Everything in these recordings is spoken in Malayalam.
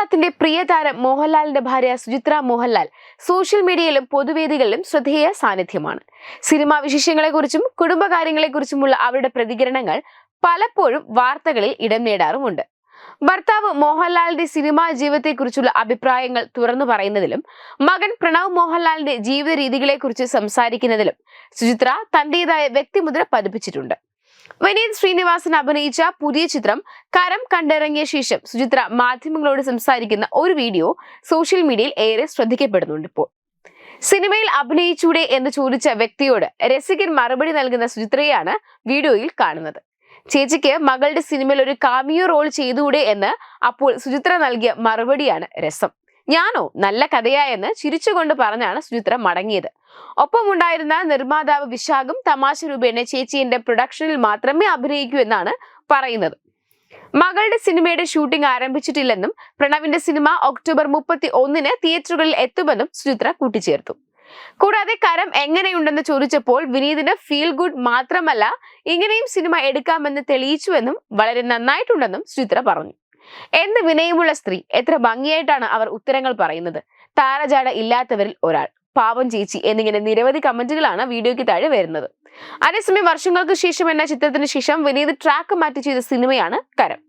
മലയാളത്തിന്റെ പ്രിയതാരം മോഹൻലാലിന്റെ ഭാര്യ സുചിത്ര മോഹൻലാൽ സോഷ്യൽ മീഡിയയിലും പൊതുവേദികളിലും ശ്രദ്ധേയ സാന്നിധ്യമാണ്. സിനിമാ വിശേഷങ്ങളെക്കുറിച്ചും കുടുംബകാര്യങ്ങളെക്കുറിച്ചുമുള്ള അവരുടെ പ്രതികരണങ്ങൾ പലപ്പോഴും വാർത്തകളിൽ ഇടം നേടാറുമുണ്ട്. ഭർത്താവ് മോഹൻലാലിന്റെ സിനിമാ ജീവിതത്തെക്കുറിച്ചുള്ള അഭിപ്രായങ്ങൾ തുറന്നു പറയുന്നതിലും മകൻ പ്രണവ് മോഹൻലാലിന്റെ ജീവിത രീതികളെക്കുറിച്ച് സംസാരിക്കുന്നതിലും സുചിത്ര തന്റേതായ വ്യക്തിമുദ്ര പതിപ്പിച്ചിട്ടുണ്ട്. വിനീത് ശ്രീനിവാസൻ അഭിനയിച്ച പുതിയ ചിത്രം കരം കണ്ടിറങ്ങിയ ശേഷം സുചിത്ര മാധ്യമങ്ങളോട് സംസാരിക്കുന്ന ഒരു വീഡിയോ സോഷ്യൽ മീഡിയയിൽ ഏറെ ശ്രദ്ധിക്കപ്പെടുന്നുണ്ട് ഇപ്പോൾ. സിനിമയിൽ അഭിനയിച്ചൂടെ എന്ന് ചോദിച്ച വ്യക്തിയോട് രസികൻ മറുപടി നൽകുന്ന സുചിത്രയാണ് വീഡിയോയിൽ കാണുന്നത്. ചേച്ചിക്ക് മകളുടെ സിനിമയിൽ ഒരു കാമിയോ റോൾ ചെയ്തുകൂടെ എന്ന് അപ്പോൾ സുചിത്ര നൽകിയ മറുപടിയാണ് രസം. ഞാനോ? നല്ല കഥയായെന്ന് ചിരിച്ചുകൊണ്ട് പറഞ്ഞാണ് സുചിത്ര മടങ്ങിയത്. ഒപ്പമുണ്ടായിരുന്ന നിർമ്മാതാവ് വിശാഖും തമാശ രൂപേണ ചേച്ചിയുടെ പ്രൊഡക്ഷനിൽ മാത്രമേ അഭിനയിക്കൂ എന്നാണ് പറയുന്നത്. മകളുടെ സിനിമയുടെ ഷൂട്ടിംഗ് ആരംഭിച്ചിട്ടില്ലെന്നും പ്രണവിന്റെ സിനിമ ഒക്ടോബർ മുപ്പത്തി ഒന്നിന് തിയേറ്ററുകളിൽ എത്തുമെന്നും സുചിത്ര കൂട്ടിച്ചേർത്തു. കൂടാതെ കരം എങ്ങനെയുണ്ടെന്ന് ചോദിച്ചപ്പോൾ വിനീതിന് ഫീൽ ഗുഡ് മാത്രമല്ല ഇങ്ങനെയും സിനിമ എടുക്കാമെന്ന് തെളിയിച്ചുവെന്നും വളരെ നന്നായിട്ടുണ്ടെന്നും സുചിത്ര പറഞ്ഞു. എന്ത് വിനയമുള്ള സ്ത്രീ എത്ര ഭംഗിയായിട്ടാണ് അവർ ഉത്തരങ്ങൾ പറയുന്നത്. താരജാട ഇല്ലാത്തവരിൽ ഒരാൾ പാവം ചേച്ചി എന്നിങ്ങനെ നിരവധി കമന്റുകളാണ് വീഡിയോയ്ക്ക് താഴെ വരുന്നത്. അതേസമയം വർഷങ്ങൾക്ക് ശേഷം എന്ന ചിത്രത്തിന് ശേഷം വിനീത് ട്രാക്ക് മാറ്റി ചെയ്ത സിനിമയാണ് കരം.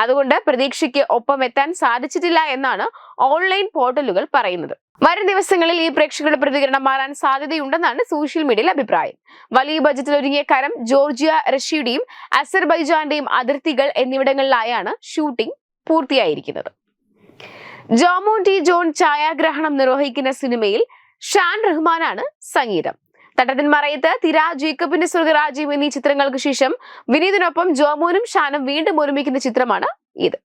അതുകൊണ്ട് പ്രതീക്ഷയ്ക്ക് ഒപ്പം എത്താൻ സാധിച്ചിട്ടില്ല എന്നാണ് ഓൺലൈൻ പോർട്ടലുകൾ പറയുന്നത്. വരും ദിവസങ്ങളിൽ ഈ പ്രേക്ഷകരുടെ പ്രതികരണം മാറാൻ സാധ്യതയുണ്ടെന്നാണ് സോഷ്യൽ മീഡിയയിൽ അഭിപ്രായം. വലിയ ബജറ്റിൽ ഒരുങ്ങിയ കരം ജോർജിയ റഷ്യയുടെയും അസർബൈജാന്റെയും അതിർത്തികൾ എന്നിവിടങ്ങളിലായാണ് ഷൂട്ടിംഗ് പൂർത്തിയായിരിക്കുന്നത്. ജോമോൻ ടി ജോൺ ഛായാഗ്രഹണം നിർവഹിക്കുന്ന സിനിമയിൽ ഷാൻ റഹ്മാനാണ് സംഗീതം. തട്ടത്തിൻ മറയത്ത് തിര ജേക്കബിന്റെ സ്വർഗരാജ്യം എന്നീ ചിത്രങ്ങൾക്ക് ശേഷം വിനീതിനൊപ്പം ജോമോനും ഷാനും വീണ്ടും ഒരുമിക്കുന്ന ചിത്രമാണ് ഇത്.